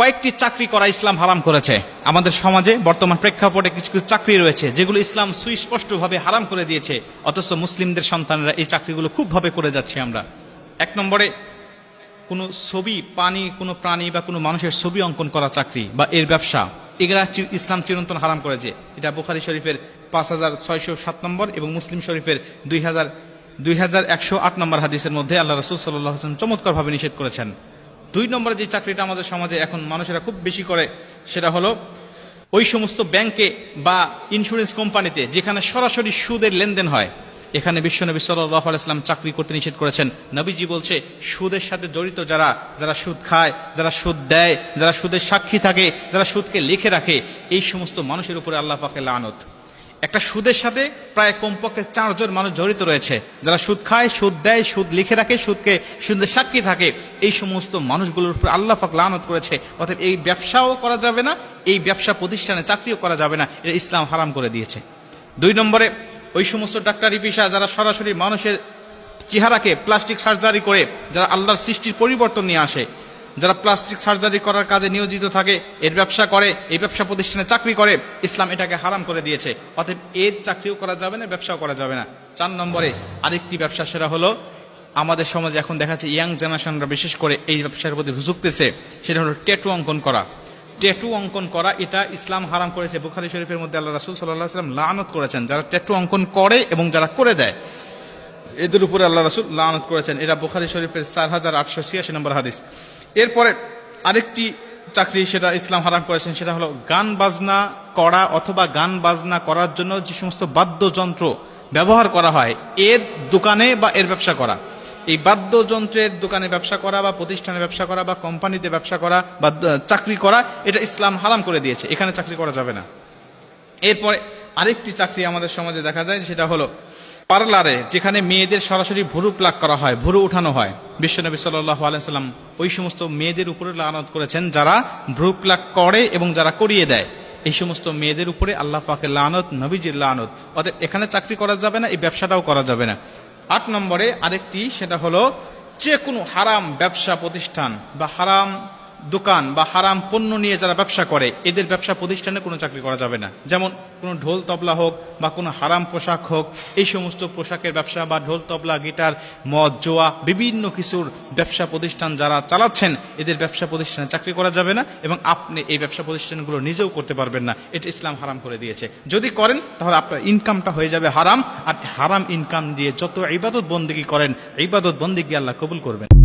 কয়েকটি চাকরি করা ইসলাম হারাম করেছে। আমাদের সমাজে বর্তমান প্রেক্ষাপটে কিছু কিছু চাকরি রয়েছে, যেগুলো ইসলাম সুস্পষ্টভাবে হারাম করে দিয়েছে, অথচ মুসলিমদের সন্তানরা এই চাকরিগুলো খুবভাবে করে যাচ্ছে আমরা। এক নম্বরে, কোনো ছবি, পানি, কোনো প্রাণী বা কোনো মানুষের ছবি অঙ্কন করা চাকরি বা এর ব্যবসা, এগুলা ইসলাম চিরন্তন হারাম করেছে। এটা বুখারি শরীফের পাঁচ হাজার ছয়শো সাত নম্বর এবং মুসলিম শরীফের দুই হাজার দুই হাজার একশো আট নম্বর হাদিসের মধ্যে আল্লাহ রসুল সাল্লাহ চমৎকারভাবে নিষেধ করেছেন। দুই নম্বরে যে চাকরিটা আমাদের সমাজে এখন মানুষেরা খুব বেশি করে, সেটা হলো ওই সমস্ত ব্যাংকে বা ইন্স্যুরেন্স কোম্পানিতে যেখানে সরাসরি সুদের লেনদেন হয়। এখানে বিশ্বনবী সাল্লাহ আলাইসলাম চাকরি করতে নিষেধ করেছেন। নবীজি বলছে, সুদের সাথে জড়িত যারা যারা সুদ খায়, যারা সুদ দেয়, যারা সুদের সাক্ষী থাকে, যারা সুদকে লিখে রাখে, এই সমস্ত মানুষের উপরে আল্লাহ পাকে লানত। একটা সুদের সাথে প্রায় কমপক্ষে চারজন মানুষ জড়িত রয়েছে। যারা সুদ খায়, সুদ দেয়, সুদ লিখে রাখে, সুদকে সুদের সাক্ষী থাকে। এই সমস্ত মানুষগুলোর উপর আল্লাহ পাক লানত করেছে। অতএব এই ব্যবসাও করা যাবে না, এই ব্যবসা প্রতিষ্ঠানে চাকরিও করা যাবে না। এটা ইসলাম হারাম করে দিয়েছে। দুই নম্বরে, ওই সমস্ত ডাক্তারি পেশা যারা সরাসরি মানুষের চেহারাকে প্লাস্টিক সার্জারি করে, যারা আল্লাহর সৃষ্টির পরিবর্তন নিয়ে আসে যারা প্লাস্টিক সার্জারি করার কাজে নিয়োজিত থাকে, এর ব্যবসা করে, এই ব্যবসা প্রতিষ্ঠানে চাকরি করে, ইসলাম এটাকে হারাম করে দিয়েছে। অতএব এর চাকরিও করা যাবে না ব্যবসাও করা যাবে না। চার নম্বরে আরেকটি ব্যবসা সেটা হলো, আমাদের সমাজে এখন দেখা যাচ্ছে ইয়াং জেনারেশনরা বিশেষ করে এই ব্যবসার প্রতি ঝুঁকতেছে সেটা হলো ট্যাটু অঙ্কন করা। ট্যাটু অঙ্কন করা, এটা ইসলাম হারাম করেছে। বুখারি শরীফের মধ্যে আল্লাহ রাসুল সাল্লাহ সাল্লাম লানত করেছেন, যারা ট্যাটু অঙ্কন করে এবং যারা করে দেয়, এদের উপরে আল্লাহ রাসুল লানত করেছেন। এটা বুখারি শরীফের চার হাজার আটশো ছিয়াশি নম্বর হাদিস। এরপরে আরেকটি চাকরি সেটা ইসলাম হারাম করেছেন, সেটা হলো গান বাজনা করা অথবা গান বাজনা করার জন্য যে সমস্ত বাদ্যযন্ত্র ব্যবহার করা হয়, এর দোকানে বা এর ব্যবসা করা। এই বাদ্যযন্ত্রের দোকানে ব্যবসা করা বা প্রতিষ্ঠানে ব্যবসা করা বা কোম্পানিতে ব্যবসা করা বা চাকরি করা, এটা ইসলাম হারাম করে দিয়েছে। এখানে চাকরি করা যাবে না। এরপরে আরেকটি চাকরি আমাদের সমাজে দেখা যায়, সেটা হলো পার্লারে, যেখানে মেয়েদের সরাসরি ভুরু প্লাক করা হয়, ভুরু উঠানো হয়। বিশ্বনবী সাল্লাহ আলাইসাল্লাম ওই সমস্ত মেয়েদের উপরে লানত করেছেন যারা ভ্রুক করে এবং যারা করিয়ে দেয়। এই সমস্ত মেয়েদের উপরে আল্লাহ পাকে লানত, নবীজির লানত। অতএব এখানে চাকরি করা যাবে না, এই ব্যবসাটাও করা যাবে না। আট নম্বরে আরেকটি, সেটা হলো যে কোনো হারাম ব্যবসা প্রতিষ্ঠান বা হারাম দোকান বা হারাম পণ্য নিয়ে যারা ব্যবসা করে, এদের ব্যবসা প্রতিষ্ঠানে কোনো চাকরি করা যাবে না। যেমন কোনো ঢোল তবলা হোক বা কোনো হারাম পোশাক হোক, এই সমস্ত পোশাকের ব্যবসা বা ঢোল, তবলা, গিটার, মদ, জোয়া, বিভিন্ন কিছুর ব্যবসা প্রতিষ্ঠান যারা চালাচ্ছেন, এদের ব্যবসা প্রতিষ্ঠানে চাকরি করা যাবে না এবং আপনি এই ব্যবসা প্রতিষ্ঠানগুলো নিজেও করতে পারবেন না। এটা ইসলাম হারাম করে দিয়েছে। যদি করেন, তাহলে আপনার ইনকামটা হয়ে যাবে হারাম। আর হারাম ইনকাম দিয়ে যত ইবাদত বন্দিগি করেন ইবাদত বন্দিগি আল্লাহ কবুল করবেন।